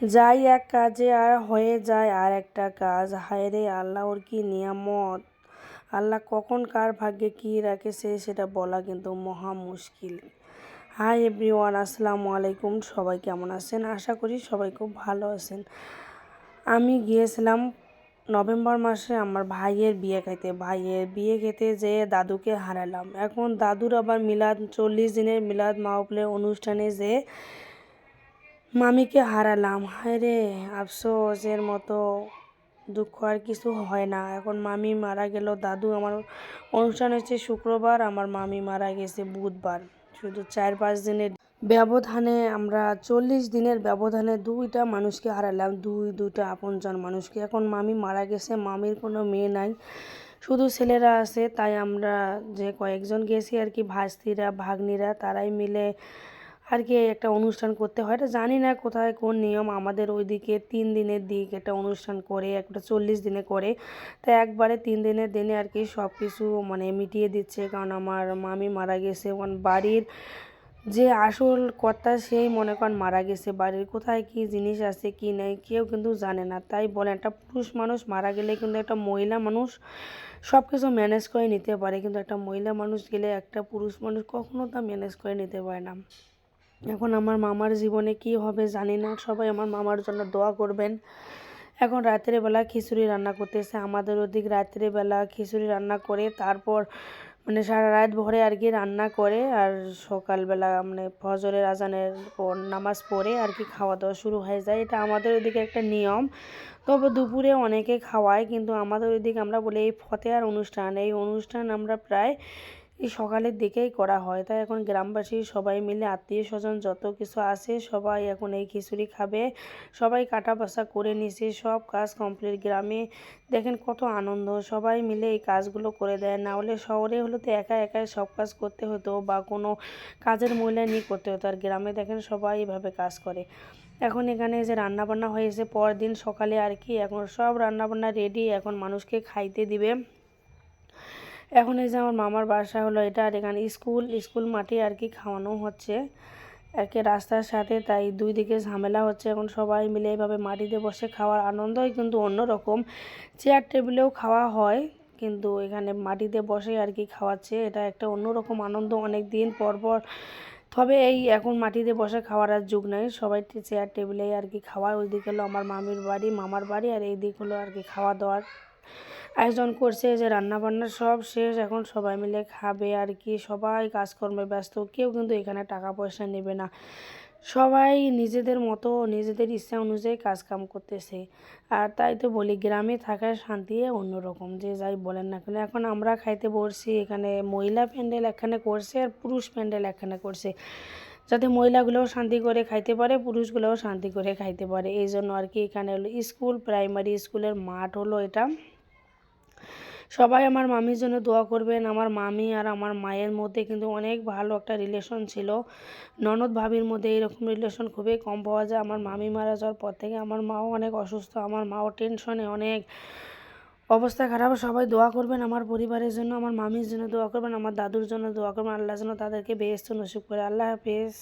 যাই এক কাজে আর হয়ে যায় আর একটা কাজ। হায় রে, আল্লাহর কি নিয়ামত? আল্লাহ কখন কার ভাগ্যে কী রাখেছে সেটা বলা কিন্তু মহা মুশকিল। হাই এভরিওয়ান, আসসালামু আলাইকুম। সবাই কেমন আছেন? আশা করি সবাই খুব ভালো আছেন। আমি গিয়েছিলাম নভেম্বর মাসে আমার ভাইয়ের বিয়ে খাইতে। ভাইয়ের বিয়ে খেতে যেয়ে দাদুকে হারালাম। এখন দাদুর আবার মিলাদ, চল্লিশ দিনের মিলাদ মাহফিলের অনুষ্ঠানে যে মামিকে হারালাম। হায় রে আফসোসের মতো দুঃখ আর কিছু হয় না। এখন মামি মারা গেল। দাদু আমার অনুষ্ঠান হচ্ছে শুক্রবার। আমার মামি মারা গেছে বুধবার। শুধু চার পাঁচ দিনের ব্যবধানে আমরা চল্লিশ দিনের ব্যবধানে দুইটা মানুষকে হারালাম। দুই, দুইটা আপনজন মানুষকে। এখন মামি মারা গেছে। মামির কোনো মেয়ে নাই। শুধু ছেলেরা আছে। তাই আমরা যে কয়েকজন গেছি আর কি, ভাস্তিরা, ভাগ্নিরা, তারাই মিলে আর কি একটা অনুষ্ঠান করতে হয়। এটা জানি না কোথায় কোন নিয়ম। আমাদের ওইদিকে তিন দিনের দিক একটা অনুষ্ঠান করে, একটা চল্লিশ দিনে করে। তাই একবারে তিন দিনের দিনে আর কি সব কিছু মানে মিটিয়ে দিচ্ছে। কারণ আমার মামি মারা গেছে। বাড়ির যে আসল কর্তা সেই মনে করেন মারা গেছে। বাড়ির কোথায় কি জিনিস আছে, কি নেই কেউ কিন্তু জানে না। তাই বলে একটা পুরুষ মানুষ মারা গেলে কিন্তু একটা মহিলা মানুষ সব কিছু ম্যানেজ করে নিতে পারে। কিন্তু একটা মহিলা মানুষ গেলে একটা পুরুষ মানুষ কখনো তা ম্যানেজ করে নিতে পারে না। এখন আমার মামার জীবনে কি হবে জানি না। সবাই আমার মামার জন্য দোয়া করবেন। এখন রাত্রে বেলা খিচুড়ি রান্না করতেছে। আমাদের ওদিক রাত্রে বেলা খিচুড়ি রান্না করে, তারপর মানে সারা রাত ভরে আর কি রান্না করে, আর সকালবেলা মানে ফজরের আজানের পর নামাজ পড়ে আর কি খাওয়া দাওয়া শুরু হয়ে যায়। এটা আমাদের ওইদিকে একটা নিয়ম। তবে দুপুরে অনেকে খাওয়ায়, কিন্তু আমাদের ওইদিকে আমরা বলি এই ফতেহার অনুষ্ঠান। এই অনুষ্ঠান আমরা প্রায় এই সকালের দিকেই করা হয়। তাই এখন গ্রামবাসী সবাই মিলে আত্মীয় স্বজন যত কিছু আছে সবাই এখন এই খিচুড়ি খাবে। সবাই কাটা বাসা করে নিছে, সব কাজ কমপ্লিট গ্রামে দেখেন কত আনন্দ। সবাই মিলে এই কাজগুলো করে দেয়। না হলে শহরে হলে তো একা একাই সব কাজ করতে হতো বা কোনো কাজের নিয়ে করতে হতো। আর গ্রামে দেখেন সবাই এভাবে কাজ করে। এখন এখানে যে রান্নাবান্না হয়েছে, পরদিন সকালে আর কি এখন সব রান্নাবান্না রেডি এখন মানুষকে খাইতে দিবে। এখন এই যে আমার মামার বাসা হলো এটা, আর এখানে স্কুল স্কুল মাঠে আর কি খাওয়ানো হচ্ছে। একে রাস্তার সাথে, তাই দুই দিকে ঝামেলা হচ্ছে। এখন সবাই মিলে এইভাবে মাটিতে বসে খাওয়ার আনন্দই কিন্তু অন্যরকম। চেয়ার টেবিলেও খাওয়া হয়, কিন্তু এখানে মাটিতে বসে আর কি খাওয়াচ্ছে। এটা একটা অন্যরকম আনন্দ অনেক দিন পর পর। তবে এই এখন মাটিতে বসে খাওয়ার আর যুগ নাই। সবাই চেয়ার টেবিলেই আর কি খাওয়ায়। ওই দিক হলো আমার মামির বাড়ি, মামার বাড়ি, আর এই দিক হলো আর কি খাওয়া দাওয়ার আয়োজন করছে যে রান্না বান্না সব শেষ, এখন সবাই মিলে খাবে আর কি, সবাই কাজকর্মে ব্যস্ত, কেউ কিন্তু এখানে টাকা পয়সা নেবে না। সবাই নিজেদের মতো, নিজেদের ইচ্ছা অনুযায়ী কাজ কাম করতেছে। আর তাই তো বলি, গ্রামে থাকার শান্তি অন্যরকম, যে যাই বলেন না কেন। এখন আমরা খাইতে বসছি, এখানে মহিলা প্যান্ডেল এখানে করছে আর পুরুষ প্যান্ডেল এখানে করছে। যাতে মহিলাগুলোও শান্তি করে খাইতে পারে, পুরুষগুলোও শান্তি করে খাইতে পারে। এই জন্য আর কি এখানে হলো স্কুল, প্রাইমারি স্কুলের মাঠ হলো এটা। সবাই আমার মামির জন্য দোয়া করবেন। আমার মামি আর আমার মায়ের মধ্যে কিন্তু অনেক ভালো একটা রিলেশন ছিল। ননদ ভাবির মধ্যে এইরকম রিলেশন খুবই কম পাওয়া যায়। আমার মামি মারা যাওয়ার পর থেকে আমার মাও অনেক অসুস্থ, আমার মাও টেনশনে অনেক অবস্থা খারাপ। সবাই দোয়া করবেন আমার পরিবারের জন্য, আমার মামির জন্য দোয়া করবেন, আমার দাদুর জন্য দোয়া করবেন, আল্লাহ যেন তাদেরকে বেস্ত নসিব করে। আল্লাহ হাফেজ।